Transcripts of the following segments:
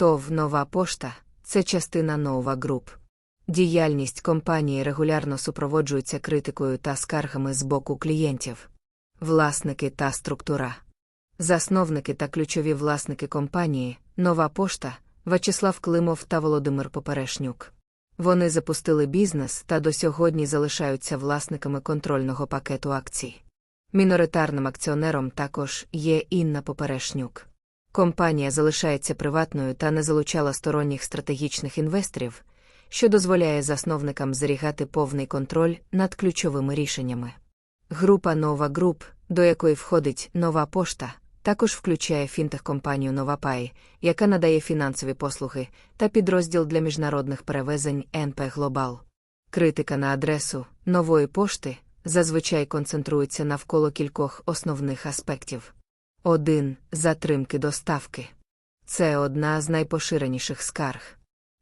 ТОВ Нова пошта це частина Нова Груп. Діяльність компанії регулярно супроводжується критикою та скаргами з боку клієнтів, власники та структура. Засновники та ключові власники компанії Нова пошта Вячеслав Климов та Володимир Поперешнюк. Вони запустили бізнес та до сьогодні залишаються власниками контрольного пакету акцій. Міноритарним акціонером також є Інна Поперешнюк. Компанія залишається приватною та не залучала сторонніх стратегічних інвесторів, що дозволяє засновникам зберігати повний контроль над ключовими рішеннями. Група Нова Груп, до якої входить нова пошта, також включає фінтех-компанію Новапай, яка надає фінансові послуги, та підрозділ для міжнародних перевезень НП Глобал. Критика на адресу нової пошти зазвичай концентрується навколо кількох основних аспектів. 1. Затримки доставки. Це одна з найпоширеніших скарг.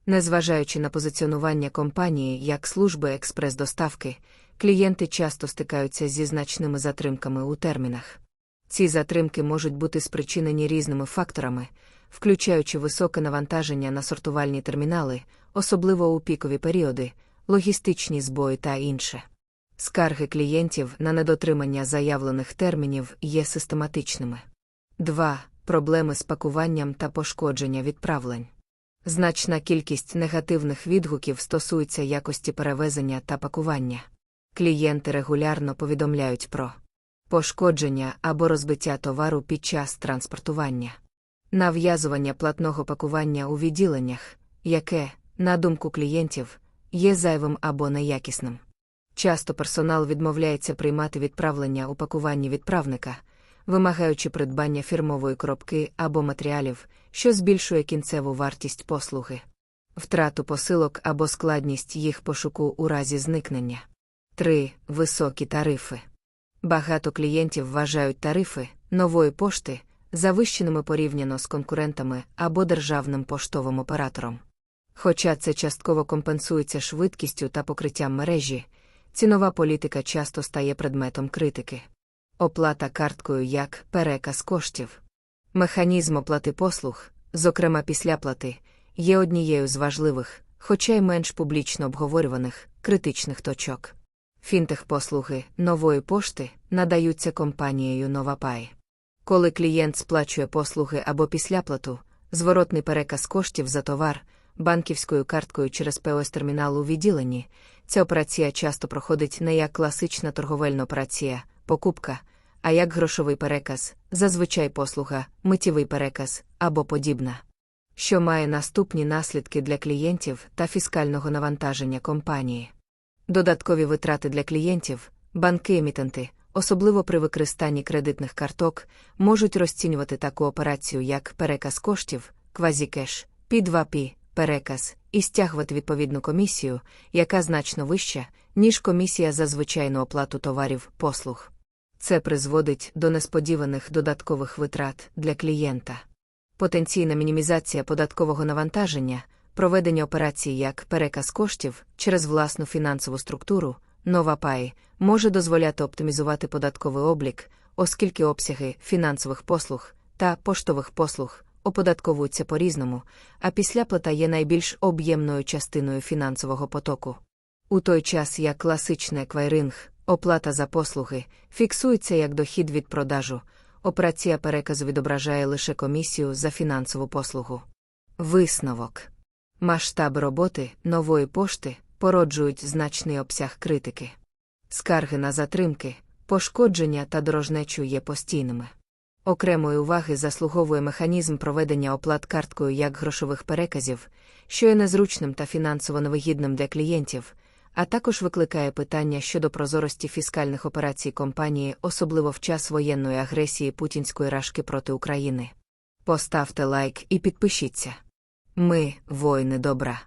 Незважаючи на позиціонування компанії як служби експрес-доставки, клієнти часто стикаються зі значними затримками у термінах. Ці затримки можуть бути спричинені різними факторами, включаючи високе навантаження на сортувальні термінали, особливо у пікові періоди, логістичні збої та інше. Скарги клієнтів на недотримання заявлених термінів є систематичними. 2. Проблеми з пакуванням та пошкодження відправлень. Значна кількість негативних відгуків стосується якості перевезення та пакування. Клієнти регулярно повідомляють про пошкодження або розбиття товару під час транспортування, нав'язування платного пакування у відділеннях, яке, на думку клієнтів, є зайвим або неякісним. Часто персонал відмовляється приймати відправлення у пакуванні відправника, вимагаючи придбання фірмової коробки або матеріалів, що збільшує кінцеву вартість послуги, втрату посилок або складність їх пошуку у разі зникнення. 3. Високі тарифи. Багато клієнтів вважають тарифи нової пошти завищеними порівняно з конкурентами або державним поштовим оператором. Хоча це частково компенсується швидкістю та покриттям мережі, цінова політика часто стає предметом критики. Оплата карткою як переказ коштів. Механізм оплати послуг, зокрема післяплати, є однією з важливих, хоча й менш публічно обговорюваних, критичних точок. Фінтех-послуги нової пошти надаються компанією Новапай. Коли клієнт сплачує послуги або післяплату, зворотний переказ коштів за товар, банківською карткою через ПОС термінал у відділенні, ця операція часто проходить не як класична торговельна операція, покупка, а як грошовий переказ, зазвичай послуга, миттєвий переказ або подібна. Що має наступні наслідки для клієнтів та фіскального навантаження компанії. Додаткові витрати для клієнтів, банки-емітенти, особливо при використанні кредитних карток, можуть розцінювати таку операцію як переказ коштів, квазікеш, P2P, переказ, і стягувати відповідну комісію, яка значно вища, ніж комісія за звичайну оплату товарів послуг. Це призводить до несподіваних додаткових витрат для клієнта. Потенційна мінімізація податкового навантаження проведення операцій як переказ коштів через власну фінансову структуру, нова пай, може дозволяти оптимізувати податковий облік, оскільки обсяги фінансових послуг та поштових послуг оподатковуються по різному, а післяплата є найбільш об'ємною частиною фінансового потоку. У той час як класичний еквайринг, оплата за послуги, фіксується як дохід від продажу, операція переказу відображає лише комісію за фінансову послугу. Висновок Масштаби роботи нової пошти породжують значний обсяг критики. Скарги на затримки, пошкодження та дорожнечу є постійними. Окремої уваги заслуговує механізм проведення оплат карткою як грошових переказів, що є незручним та фінансово невигідним для клієнтів, а також викликає питання щодо прозорості фіскальних операцій компанії, особливо в час воєнної агресії путінської рашки проти України. Поставте лайк і підпишіться. Ми воїни добра.